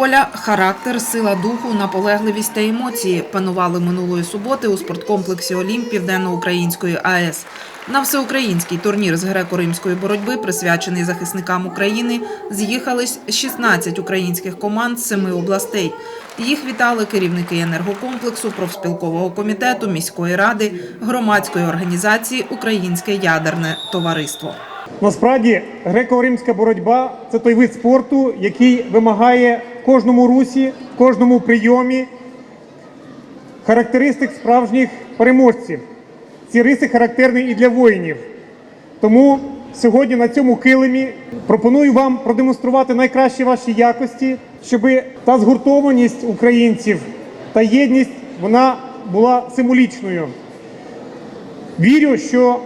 Воля, характер, сила духу, наполегливість та емоції панували минулої суботи у спорткомплексі Олімп Південно-Української АЕС. На всеукраїнський турнір з греко-римської боротьби, присвячений захисникам України, з'їхались 16 українських команд з семи областей. Їх вітали керівники енергокомплексу, профспілкового комітету, міської ради, громадської організації Українське ядерне товариство. Насправді греко-римська боротьба це той вид спорту, який вимагає кожному русі, в кожному прийомі характеристик справжніх переможців. Ці риси характерні і для воїнів. Тому сьогодні на цьому килимі пропоную вам продемонструвати найкращі ваші якості, щоб та згуртованість українців та єдність вона була символічною. Вірю, що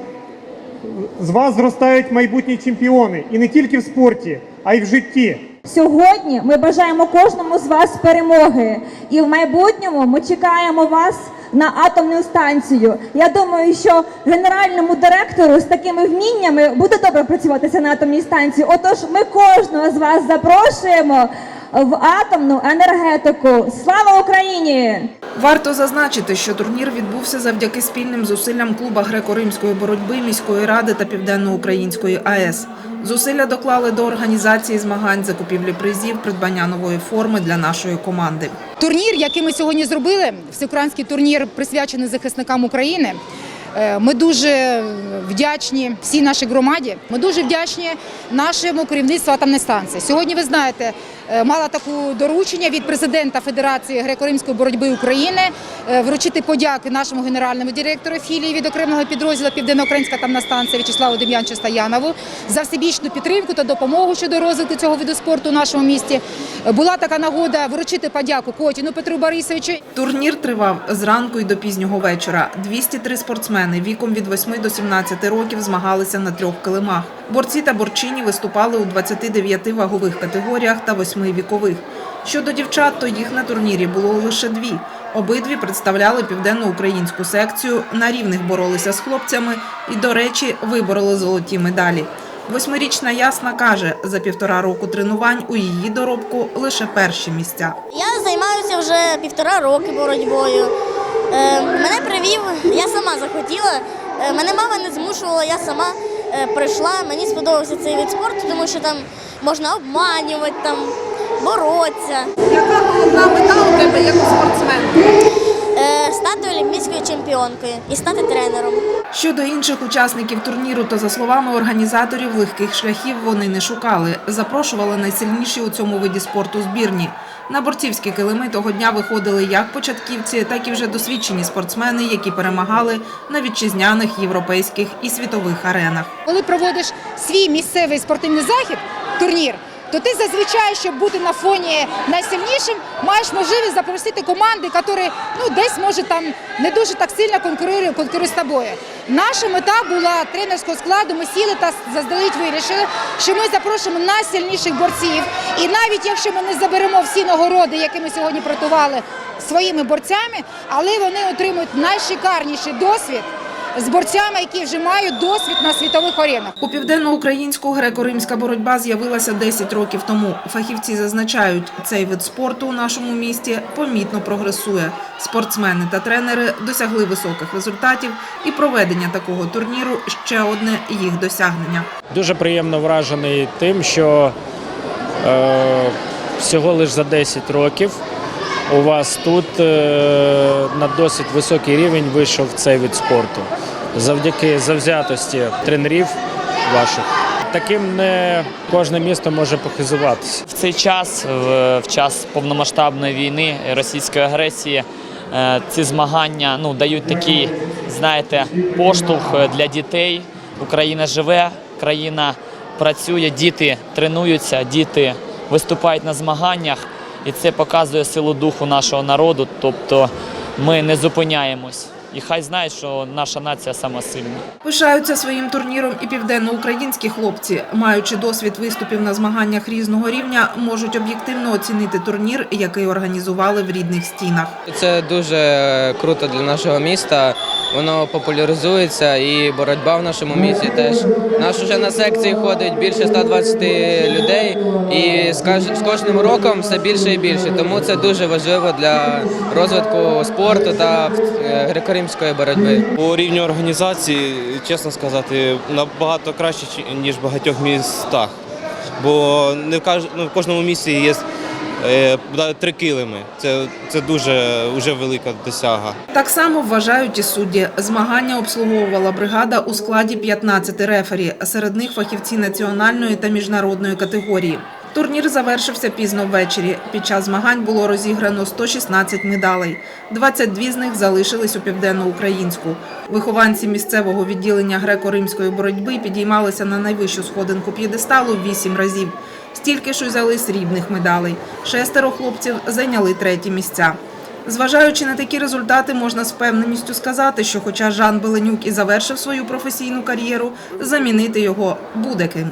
з вас зростають майбутні чемпіони і не тільки в спорті, а й в житті. Сьогодні ми бажаємо кожному з вас перемоги, і в майбутньому ми чекаємо вас на атомну станцію. Я думаю, що генеральному директору з такими вміннями буде добре працюватися на атомній станції. Отож, ми кожного з вас запрошуємо в атомну енергетику. Слава Україні! Варто зазначити, що турнір відбувся завдяки спільним зусиллям клуба греко-римської боротьби міської ради та південно-української АЕС. Зусилля доклали до організації змагань, закупівлі призів, придбання нової форми для нашої команди. Турнір, який ми сьогодні зробили, всеукраїнський турнір присвячений захисникам України. Е, Ми дуже вдячні всій нашій громаді. Ми дуже вдячні нашому керівництву атомної станції. Сьогодні ви знаєте, е, мала таку доручення від президента Федерації греко-римської боротьби України е, вручити подяки нашому генеральному директору філії від окремого підрозділу Південно-Українська атомна станція В'ячеславу Дем'янчу Стоянову за всебічну підтримку та допомогу щодо розвитку цього виду спорту у нашому місті. Була така нагода вручити подяку Котіну Петру Борисовичу Турнір тривав зранку і до пізнього вечора. 203 спортсмени віком від 8 до 17 років змагалися на трьох килимах. Борці та борчині виступали у 29 вагових категоріях та 8 вікових. Щодо дівчат, то їх на турнірі було лише дві. Обидві представляли південно-українську секцію, на рівних боролися з хлопцями і, до речі, вибороли золоті медалі. Восьмирічна Ясна каже, за півтора року тренувань у її доробку лише перші місця. Я займаюся вже півтора роки боротьбою. Е, мене привів, я сама захотіла. Е, мене мама не змушувала, я сама е, прийшла. Мені сподобався цей вид спорту, тому що там можна обманювати, там боротися. Яка головна мета у тебе як у спортсменки? Е, стати олімпійською чемпіонкою і стати тренером. Щодо інших учасників турніру, то за словами організаторів, легких шляхів вони не шукали. Запрошували найсильніші у цьому виді спорту збірні. На борцівські килими того дня виходили як початківці, так і вже досвідчені спортсмени, які перемагали на вітчизняних європейських і світових аренах. Коли проводиш свій місцевий спортивний захід, турнір, то ти зазвичай, щоб бути на фоні найсильнішим, маєш можливість запросити команди, які ну, десь може там не дуже так сильно конкурують, конкурують з тобою. Наша мета була тренерського складу. Ми сіли та заздалегідь вирішили, що ми запрошуємо найсильніших борців. І навіть якщо ми не заберемо всі нагороди, які ми сьогодні приготували своїми борцями, але вони отримують найшикарніший досвід з борцями, які вже мають досвід на світових аренах. У південно-українську греко-римська боротьба з'явилася 10 років тому. Фахівці зазначають, цей вид спорту у нашому місті помітно прогресує. Спортсмени та тренери досягли високих результатів, і проведення такого турніру ще одне їх досягнення. Дуже приємно вражений тим, що е, всього лише за 10 років у вас тут е, на досить високий рівень вийшов цей вид спорту. Завдяки завзятості тренерів ваших. Таким не кожне місто може похизуватися. В цей час, в, час повномасштабної війни російської агресії, е, ці змагання ну, дають такий, знаєте, поштовх для дітей. Україна живе, країна працює, діти тренуються, діти виступають на змаганнях, і це показує силу духу нашого народу. Тобто ми не зупиняємось. І хай знають, що наша нація сама сильна. Пишаються своїм турніром і південноукраїнські хлопці. Маючи досвід виступів на змаганнях різного рівня, можуть об'єктивно оцінити турнір, який організували в рідних стінах. Це дуже круто для нашого міста. Воно популяризується і боротьба в нашому місті теж. Наш уже на секції ходить більше 120 людей, і з кожним роком все більше і більше. Тому це дуже важливо для розвитку спорту та е, греко-римської боротьби. По рівню організації, чесно сказати, набагато краще, ніж в багатьох містах. Бо не в, ну, кожному місті є три килими. Це, це дуже вже велика досяга. Так само вважають і судді. Змагання обслуговувала бригада у складі 15 рефері, серед них фахівці національної та міжнародної категорії. Турнір завершився пізно ввечері. Під час змагань було розіграно 116 медалей. 22 з них залишились у південноукраїнську. Вихованці місцевого відділення греко-римської боротьби підіймалися на найвищу сходинку п'єдесталу 8 разів. Стільки ж узяли срібних медалей. Шестеро хлопців зайняли треті місця. Зважаючи на такі результати, можна з певненістю сказати, що хоча Жан Беленюк і завершив свою професійну кар'єру, замінити його буде ким.